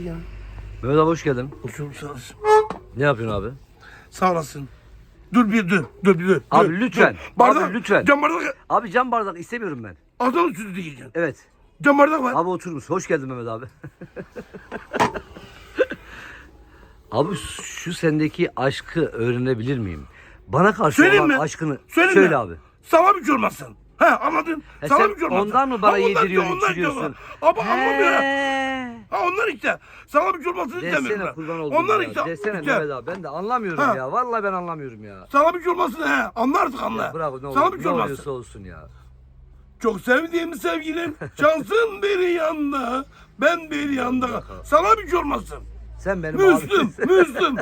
Ya. Mehmet abi hoş geldin. Olsun sağ olasın. Ne yapıyorsun abi? Sağ olasın. Dur bir dur. Dur bir dur. Abi dur, lütfen. dur. Bardak. Abi lütfen. Cam bardak. Abi cam bardak istemiyorum ben. Adam sütü diyeceksin. Evet. Cam bardak var. Abi oturur musun? Hoş geldin Mehmet abi. abi şu sendeki aşkı öğrenebilir miyim? Bana karşı Söyleyeyim olan mi? aşkını Söyleyeyim söyle mi? abi. Sana bir olmasın. He anladın? E Sana bir olmasın. ondan mı bana yediriyorsun, içiriyorsun? Ama anlamıyor. He. Ha onlar işte. Sana bir istemiyorum Desene kurban oldum Onlar ya. işte. Desene işte. Mehmet abi. Ben de anlamıyorum Ha. ya. Vallahi ben anlamıyorum ya. Sana bir olmasın he. Anla artık anla. Ya bravo ne, Sana bir ne olmasın. oluyorsa olsun ya. Çok sevdiğim sevgilim şansın bir yanda ben bir yanda. Sana bir olmasın. Sen benim Müslüm, abimsin. Müslüm.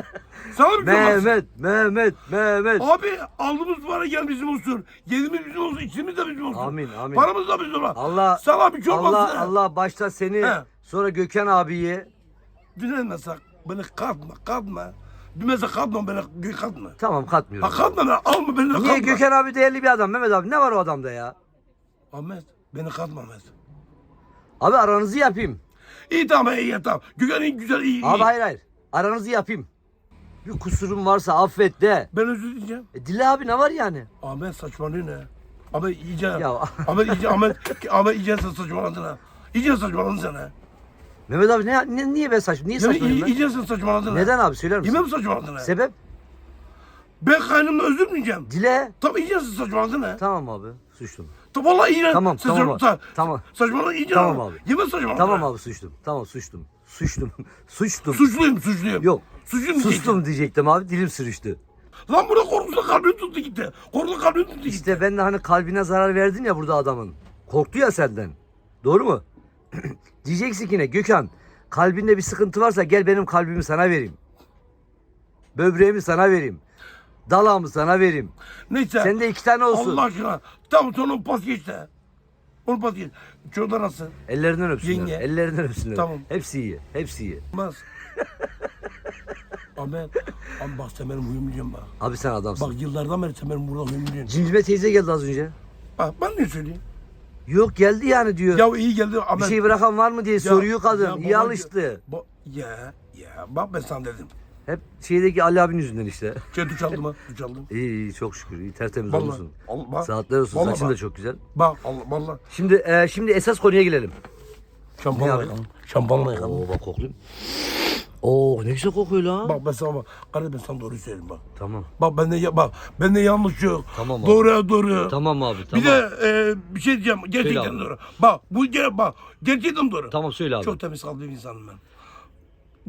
Sana. Mehmet, Mehmet, Mehmet. Abi aldığımız para gel bizim olsun. Yediğimiz bizim olsun, içimiz de bizim olsun. Amin, amin. Paramız da bizim olsun. Allah Sana bir şey olmasın. Allah he. Allah başta seni He. sonra Gökhan abiyi Dinlemezsek beni katma, katma. Dinlemezsek katma beni, katma. tamam katmıyorum. Ha katma beni, alma beni katma. Niye Gökhan abi değerli bir adam Mehmet abi ne var o adamda ya? Ahmet, beni katma Ahmet. Abi aranızı yapayım. İyi tamam, iyi tamam. Gökhan iyi, güzel, iyi, Abi iyi. hayır hayır. Aranızı yapayım. Bir kusurum varsa affet de. Ben özür dileyeceğim. E, dile abi ne var yani? Ahmet saçmalıyor ne? Ahmet iyice, Ya. Ahmet iyice, Ahmet, Ahmet iyice saçmaladın ha. İyice saçmaladın sen ha. Mehmet abi ne, ne niye ben saç niye Yani ben? iyice sen saçmaladın. Neden abi söyler misin? Yine mi saçmaladın? Sebep? Ben kaynımla özür dileyeceğim. Dile. Tabii iyice sen saçmaladın ha. Tamam abi suçtum. Tabii vallahi iyice. Tamam, tamam abi. Tamam. Saçmaladın iyice. Tamam abi. Yine saçmaladın Tamam abi suçtum. Tamam suçtum. Suçtum. suçtum. Suçluyum, suçluyum. Yok. Suçluyum Sustum diyecektim abi dilim sürüştü. Lan burada korkusu kalbim tuttu gitti. Korkusu kalbim tuttu gitti. İşte ben de hani kalbine zarar verdin ya burada adamın. Korktu ya senden. Doğru mu? Diyeceksin ki ne Gökhan kalbinde bir sıkıntı varsa gel benim kalbimi sana vereyim. Böbreğimi sana vereyim. Dalağımı sana vereyim. Neyse. Sende iki tane olsun. Allah aşkına. Tamam sonra pas geç de. Onu pas geç. Çocuklar nasıl? Ellerinden öpsünler. Yenge. Ellerinden öpsünler. Tamam. Hepsi iyi. Hepsi iyi. Olmaz. Ahmet. Ama bak sen benim huyumu biliyorsun bak. Abi sen adamsın. Bak yıllardan beri sen benim burada huyumu biliyorsun. Cimcime teyze geldi az önce. Bak ben ne söyleyeyim? Yok geldi yani diyor. Ya iyi geldi bir Ahmet. şey bırakan var mı diye soruyor kadın. ya İyi alıştı. Ya ya bak ben sana dedim. Hep şeydeki Ali abinin yüzünden işte. Şey duş aldım ha duş aldım. İyi iyi çok şükür. iyi tertemiz Vallahi. olmuşsun. Allah- bak. Saatler olsun. Vallahi Saçın da bak. çok güzel. Bak Allah valla. Şimdi e, şimdi esas konuya gelelim. Ne Şampuanla abi? yıkadım. Oo bak koklayayım. Oo ne güzel kokuyor lan. Bak ben sana bak. Kardeşim ben sana doğruyu söyleyeyim bak. Tamam. Bak bende ya bak bende yanlış yok. Tamam abi. Doğru doğru. Tamam abi tamam. Bir de e, bir şey diyeceğim. Gerçekten abi. doğru. Bak bu ge- bak gerçekten doğru. Tamam söyle abi. Çok temiz kalpli bir insanım ben.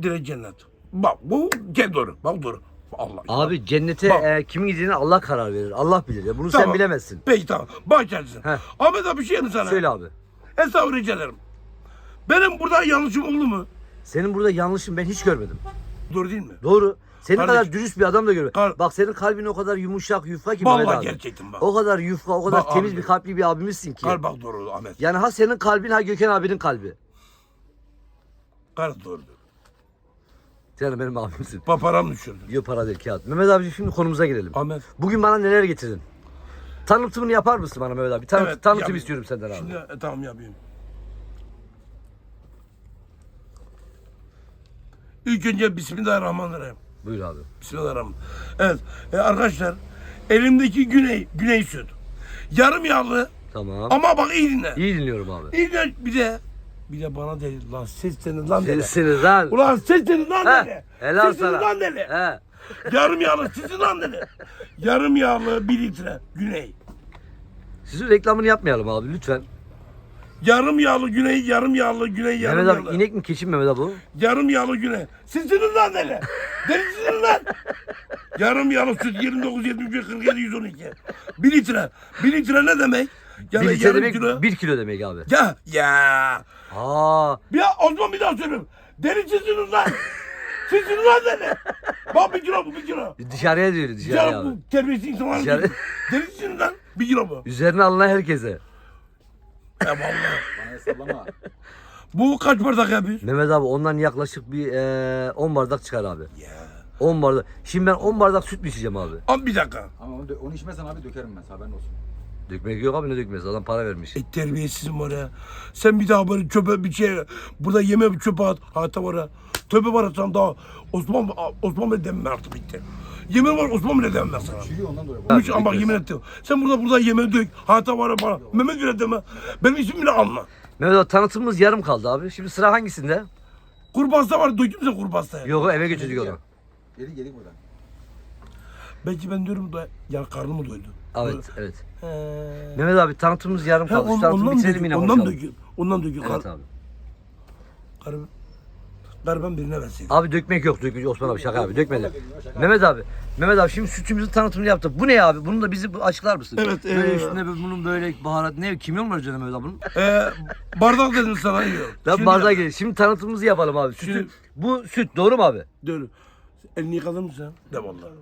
Direkt cennet. Bak bu doğru. Bak doğru. Allah. Abi cennete Bak. e, kimin gideceğini Allah karar verir. Allah bilir ya. Bunu sen Tamam. bilemezsin. Peki tamam. Bak. Heh. Ahmet abi bir şey mi sana? Söyle abi. Hesabı rica ederim. Benim burada yanlışım oldu mu? Senin burada yanlışın ben hiç görmedim. Doğru değil mi? Doğru. Senin Kardeş- kadar dürüst bir adam da görmedim. Kar- Bak senin kalbin o kadar yumuşak, yufka ki Vallahi Mehmet abi. gerçekten bak. O kadar yufka, o kadar Bak temiz abi. bir kalpli bir abimizsin ki. Kar bak doğru Ahmet. Yani ha senin kalbin ha Gökhan abinin kalbi. Kar doğru. Sen benim abimsin. Bak param düşürdü. Yok para değil kağıt. Mehmet abi şimdi konumuza girelim. Ahmet. Bugün bana neler getirdin? Tanıtımını yapar mısın bana Mehmet abi? Tanıt, Evet, tanıtım yapayım. istiyorum senden abi. Şimdi e, tamam yapayım. İlk önce Bismillahirrahmanirrahim. Buyur abi. Bismillahirrahmanirrahim. Evet e, arkadaşlar elimdeki güney, güney süt. Yarım yağlı Tamam. ama bak iyi dinle. İyi dinliyorum abi. İyi dinle bir de bir de bana dedi lan seslenin lan dedi. Sesiniz lan. Ulan seslenin lan He, dedi. helal Seslenin sana. lan dedi. He. Yarım yağlı sizin lan dedi. Yarım yağlı bir litre güney. Sizin reklamını yapmayalım abi lütfen. Yarım yağlı güney, yarım yağlı güney, yarım Mehmet abi yağlı. inek mi keçi mi Mehmet abi bu? Yarım yağlı güne. Sizsiniz lan deli. Delisiniz lan. Yarım yağlı süt 29, 71, 47, 112. Bir litre. Bir litre ne demek? Yani bir litre yarım demek kilo. bir kilo demek abi. Ya ya. Aa, Ya o zaman bir daha söyleyeyim. Delisiniz lan. Sizsiniz lan deli. Bak bir kilo bu bir kilo. dışarıya diyor dışarıya Ya abi. bu terbiyesiz insanlar. Dışarı- Delisiniz lan. Bir kilo bu. Üzerine alınan herkese. Ya vallahi. Bana sallama. Bu kaç bardak yapıyor? Mehmet abi ondan yaklaşık bir eee, 10 bardak çıkar abi. Ya. 10 bardak. Şimdi ben 10 bardak süt mü içeceğim abi? Abi bir dakika. Ama onu, onu içmezsen abi dökerim ben haberin olsun. Dökmek yok abi ne dökmesi adam para vermiş. E terbiyesizim var ya. Sen bir daha böyle çöpe bir şey burada yeme bir çöpe at. Hatta var ya. Tövbe var sen daha Osman Osman bile demem artık bitti. Yemin var Osman bile demem ben sana. Hiç ama bak yemin ettim. Sen burada burada yemeği dök. Hatta var ya bana. Mehmet bile deme. Benim ismimi bile anma. Mehmet abi tanıtımımız yarım kaldı abi. Şimdi sıra hangisinde? Kurbasta var döktüm sen kurbastaya. Yok eve götürdük onu. Geri geri buradan. Belki ben diyorum da ya karnımı doydu. Evet evet. He. Mehmet abi tanıtımımız yarım kaldı. Şu tanıtımı ondan bitirelim yine. Ondan konuşalım. döküyor. Ondan döküyor. Evet Kar, abi. karı ben birine verseydim. Abi dökmek yok. Dökmek Osman abi şaka abi dökmedi. Mehmet abi. Mehmet abi şimdi sütümüzün tanıtımını yaptık. Bu ne abi? Bunu da bizi açıklar mısın? Evet, Böyle ee, üstüne böyle bunun böyle baharat ne kimyon mu öreceksin Mehmet abi bunun? Ee, bardak dedim sana yiyor. Lan Şimdi- bardağa. Şimdi tanıtımımızı yapalım abi. Sütü, Şimdi- bu süt doğru mu abi? Dur. Elini yıkadın mı sen? De vallahi.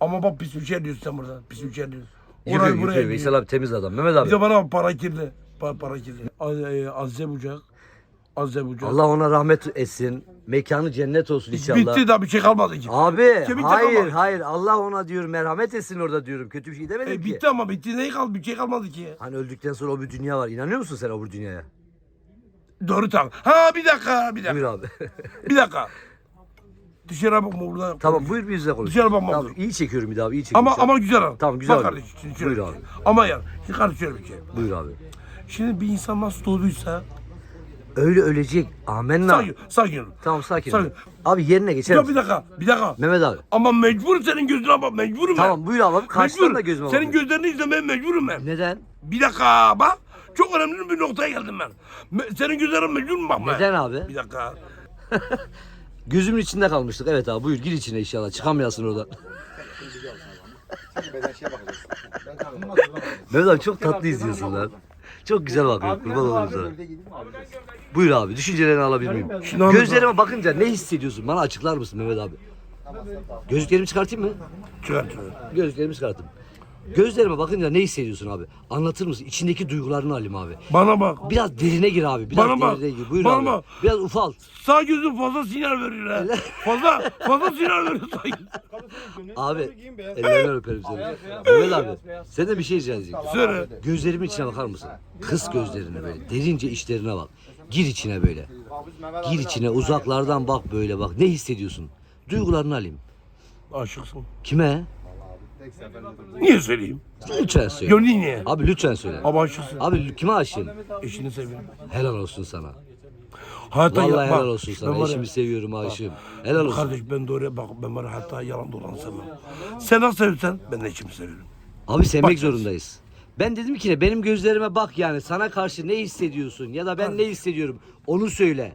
Ama bak pis bir şey diyorsun sen burada. Pis bir şey diyorsun. Orayı yıkıyor. buraya Veysel abi temiz adam. Mehmet Bir abi. de bana para kirli. Para, para kirli. Az, e, Azize Bucak. Azize Bucak. Allah ona rahmet etsin. Mekanı cennet olsun inşallah. Bitti daha bir şey kalmadı ki. Abi Kemikte hayır kalmadı. hayır Allah ona diyorum merhamet etsin orada diyorum. Kötü bir şey demedim E, ki. bitti ama bitti. Ne kaldı? Bir şey kalmadı ki. Hani öldükten sonra o bir dünya var. İnanıyor musun sen o bir dünyaya? Doğru tamam. Ha bir dakika bir Buyur dakika. abi. Bir dakika. Dışarı bakma burada. tamam buyur bir yüzle konuş. Dışarı bakma. Tamam iyi çekiyorum bir daha iyi çekiyorum. Ama ama güzel al. Tamam, güzel Bak al. kardeşim, şimdi şöyle Buyur bir abi. şey. Ama ya. Şimdi kardeşim şöyle bir şey. Buyur abi. Şimdi bir insan nasıl doğduysa Öyle ölecek. Amenna. sakin, sakin ol. Tamam sakin. Sakin. Abi yerine geçer Ya bir misin? dakika, bir dakika. Mehmet abi. Ama mecbur senin gözüne bak, mecburum ben. Tamam buyur abi. Karşıdan da gözüme Senin bakıyor. gözlerini izlemeye mecburum ben. Neden? Bir dakika bak. Çok önemli bir noktaya geldim ben. Me- Senin gözlerin mecbur mu bakmaya? Neden abi? Bir dakika. Gözümün içinde kalmıştık. Evet abi buyur gir içine inşallah. Çıkamayasın oradan. Mehmet abi çok tatlı izliyorsun lan. Çok güzel bakıyor. Kurban olurum sana. Buyur abi. Düşüncelerini alabilir miyim? Gözlerime bakınca ne hissediyorsun? Bana açıklar mısın Mehmet abi? Gözlüklerimi çıkartayım mı? Çıkar. Gözlüklerimi çıkarttım. Gözlerime bakınca ne hissediyorsun abi? Anlatır mısın? İçindeki duygularını alayım abi. Bana bak. Biraz derine gir abi. Biraz Bana bak. derine gir. Buyur Bana abi. bak. Biraz ufal. Sağ gözün fazla sinyal veriyor ha. fazla, fazla sinyal veriyor sağ. Abi ellerinden öperim seni. Mehmet abi sen de bir şey rica edeceğim. Söyle. Gözlerimin içine bakar mısın? Kız gözlerine böyle. Derince içlerine bak. Gir içine böyle. Gir içine uzaklardan bak böyle bak. Ne hissediyorsun? Duygularını alayım. Aşıksın. Kime? Niye söyleyeyim? Lütfen söyle. Yo niye? Abi lütfen söyle. Ama aşıksın. Abi kime aşığın? Eşini seviyorum. Helal olsun sana. Hayatta Vallahi helal olsun sana. Ben var ya- Eşimi seviyorum aşığım. Helal olsun. Kardeş ben doğruya bak ben var ya hatta yalan dolan sevmem. Sen nasıl seviyorsan ben de eşimi seviyorum. Abi sevmek zorundayız. Ben dedim ki ne benim gözlerime bak yani sana karşı ne hissediyorsun ya da ben ne hissediyorum onu söyle.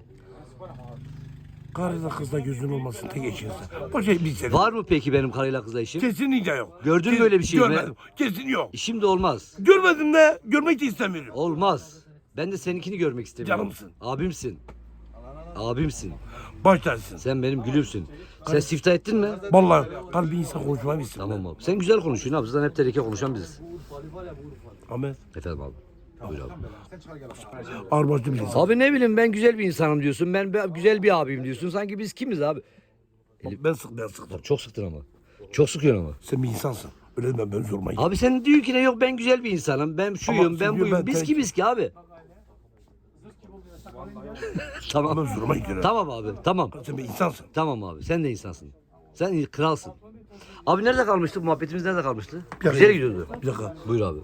Karıyla kızla gözün olmasın tek eşinse. Başka bir şey. Var mı peki benim karıyla kızla işim? Kesinlikle yok. Gördün mü Kes- öyle bir şey mi? Görmedim. Kesin yok. İşim de olmaz. Görmedim de görmek de istemiyorum. Olmaz. Ben de seninkini görmek istemiyorum. Canımsın. Abimsin. Abimsin. Baş tersin. Sen benim gülümsün. Sen siftah ettin mi? Vallahi kalbi insan bilsin. Tamam abi. Sen güzel konuşuyorsun abi. Zaten hep tereke konuşan biziz. Ahmet. Efendim abi. Buyur abi. Ağırbaşlı bir insan. Abi ne bileyim ben güzel bir insanım diyorsun. Ben be- güzel bir abiyim diyorsun. Sanki biz kimiz abi? Ben sık ben sıktım. Bak çok sıktın ama. Çok sıkıyorsun ama. Sen bir insansın. Öyle deme ben gidiyor. Abi sen diyor ki ne yok ben güzel bir insanım. Ben şuyum Ama ben şimdi buyum. ben Biz tek- kimiz ki abi? tamam. Ben zoruma gidiyor. Tamam abi. Tamam. Sen bir insansın. Tamam abi. Sen de insansın. Sen kralsın. Abi nerede kalmıştık? Muhabbetimiz nerede kalmıştı? Güzel gidiyordu. Bir dakika. Buyur abi.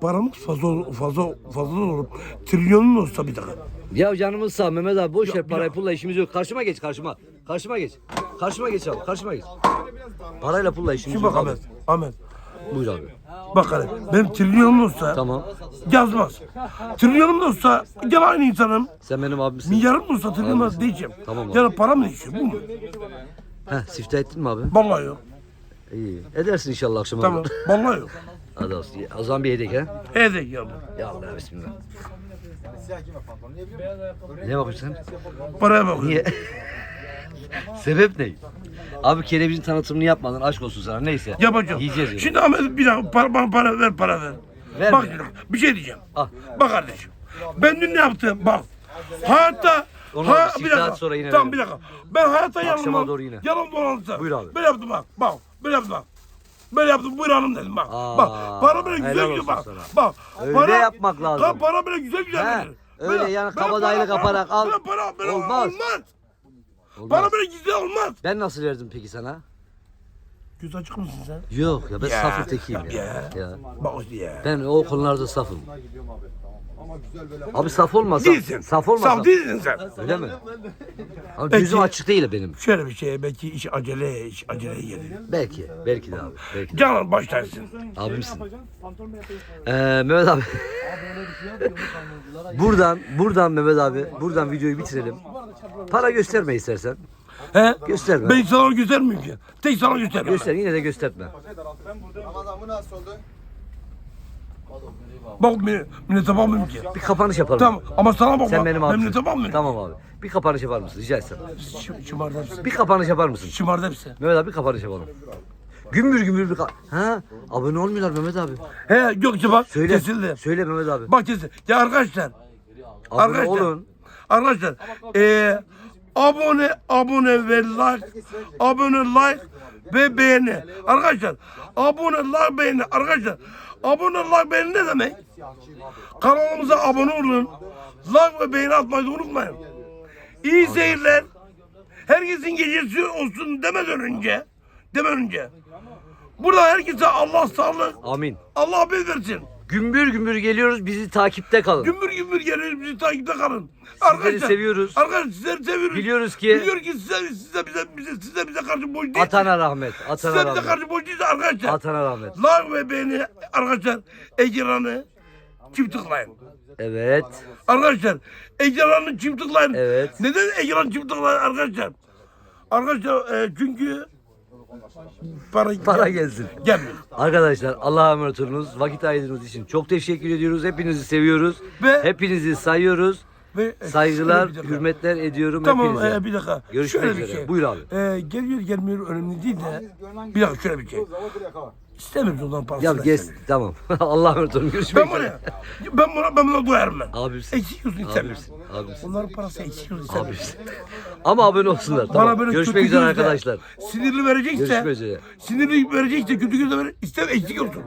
Paramız fazla fazla fazla olup trilyonun olsa bir dakika. Ya canımız sağ Mehmet abi boş ver parayı pulla işimiz yok. Karşıma geç karşıma. Karşıma geç. Karşıma geç abi. Karşıma geç. Parayla pulla işimiz Şimdi yok bak abi. Ahmet. Ahmet. Buyur abi. Bak hele benim trilyonum olsa Tamam. yazmaz. Trilyonum da olsa gene aynı insanım. Sen benim abimsin. Milyarım da olsa trilyonum da diyeceğim. Tamam abi. Yani para mı değişiyor bu mu? Heh siftah ettin mi abi? Vallahi yok. İyi. Edersin inşallah akşama. Tamam. Vallahi yok. Hadi olsun. O zaman bir yedek ha. Hede ya. Ya Allah bismillah. Ne bakıyorsun sen? Paraya bak. Niye? Sebep ne? Abi kerevizin tanıtımını yapmadın aşk olsun sana neyse. Yapacağım. Yiyeceğiz yani. Şimdi Ahmet bir dakika para, bana para ver para ver. Ver bak mi? bir şey diyeceğim. Al. Bak kardeşim. Ben dün ne yaptım? Bak. Hayatta Onu ha, bir saat dakika. sonra yine Tamam verelim. bir dakika. Ben hayatta Akşama yalan doğru yine. Yalan dolansa. Buyur abi. Böyle yaptım bak. Bak. Böyle yaptım bak. Böyle yaptım buyur hanım dedim bak. Aa, bak para böyle güzel güzel bak. Bak. Öyle para, yapmak lazım. Ka- para böyle güzel güzel He, verir. öyle yani kabadayılık para- yaparak al. Böyle para böyle Olmaz. olmaz. Olmaz. Para böyle güzel olmaz. Ben nasıl verdim peki sana? Göz açık mısın sen? Yok ya ben Ya, safın tekiyim ya. ya. ya. Bak ya. Ben o konularda safım. Abi. Tamam. Ama güzel böyle. Abi saf olmasam. Değilsin. Saf olmasam. Saf değilsin sen. Öyle mi? Ama Peki. gözüm açık değil benim. Şöyle bir şey belki iş acele iş aceleye gelir. Belki. Belki de abi. Belki de. Canan başlarsın. Abimsin. Ee, Mehmet abi. buradan, buradan Mehmet abi, buradan videoyu bitirelim. Para gösterme istersen. He? Gösterme. Ben sana göstermiyorum ki. Tek sana göstermem. Göster, yine de gösterme. Ramazan bu nasıl oldu? Bak millet- millete bakmıyorum ki. Bir kapanış yapalım. Tamam ama sana bakma. Sen benim Ben abimsin. millete bakmıyorum. Tamam abi. Bir kapanış yapar mısın? Rica etsem. Şım, şımardı hepsi. Bir kapanış yapar mısın? Şımardı hepsi. Mehmet abi bir kapanış yapalım. Gümbür gümbür bir ka- Ha? Abone olmuyorlar Mehmet abi. He yok ki bak Söyle. kesildi. Söyle Mehmet abi. Bak kesildi. Ya arkadaşlar. Abone arkadaşlar. olun. Arkadaşlar. Eee abone abone ve like. Abone like ve beğeni. Arkadaşlar. Abone like beğeni. Arkadaşlar. Abone like beğeni ne demek? Kanalımıza abone olun. Like ve beğeni atmayı unutmayın. İyi seyirler. Herkesin gecesi olsun demeden önce. Demeden önce. Burada herkese Allah sağlık. Amin. Allah haber versin. Gümbür gümbür geliyoruz. Bizi takipte kalın. Gümbür gümbür gelin bizi takipte kalın. seviyoruz. Arkadaşlar sizleri seviyoruz. Biliyoruz ki- Biliyor ki size, size bize bize size bize karşı boş değil. Atana rahmet. size Atana bize rahmet. karşı boş değil arkadaşlar. Atana rahmet. Like ve beğeni arkadaşlar ekranı çift tıklayın. Evet. Arkadaşlar ekranı çift tıklayın. Evet. Neden ekranı çift tıklayın arkadaşlar? Arkadaşlar e, çünkü para, Para gelsin. Gelmiyor. Arkadaşlar Allah'a emanet olunuz. Vakit ayırdığınız için çok teşekkür ediyoruz. Hepinizi seviyoruz. Ve- Hepinizi sayıyoruz. Ve Saygılar, şöyle bir dakika. hürmetler ediyorum Tamam hepinize. e, bir dakika. Görüşmek Şöyle bir üzere. şey. Buyur abi. E, geliyor gelmiyor önemli değil de. Bir dakika şöyle bir şey. İstemiyoruz ondan parasını. Ya istemiyoruz. tamam. Allah'a emanet olun. Görüşmek Ben üzere. buna, ben buna, ben buna doyarım ben. Abimsin. Eksik yüzünü istemiyorum. Abimsin. Abimsin. Onların parası eksik yüzünü istemiyorum. Abimsin. Ama abone olsunlar. Bana Tamam. böyle Görüşmek üzere gözle, arkadaşlar. Sinirli verecekse, Görüşmek üzere. sinirli verecekse kötü gözle ver, istem eksik olsun.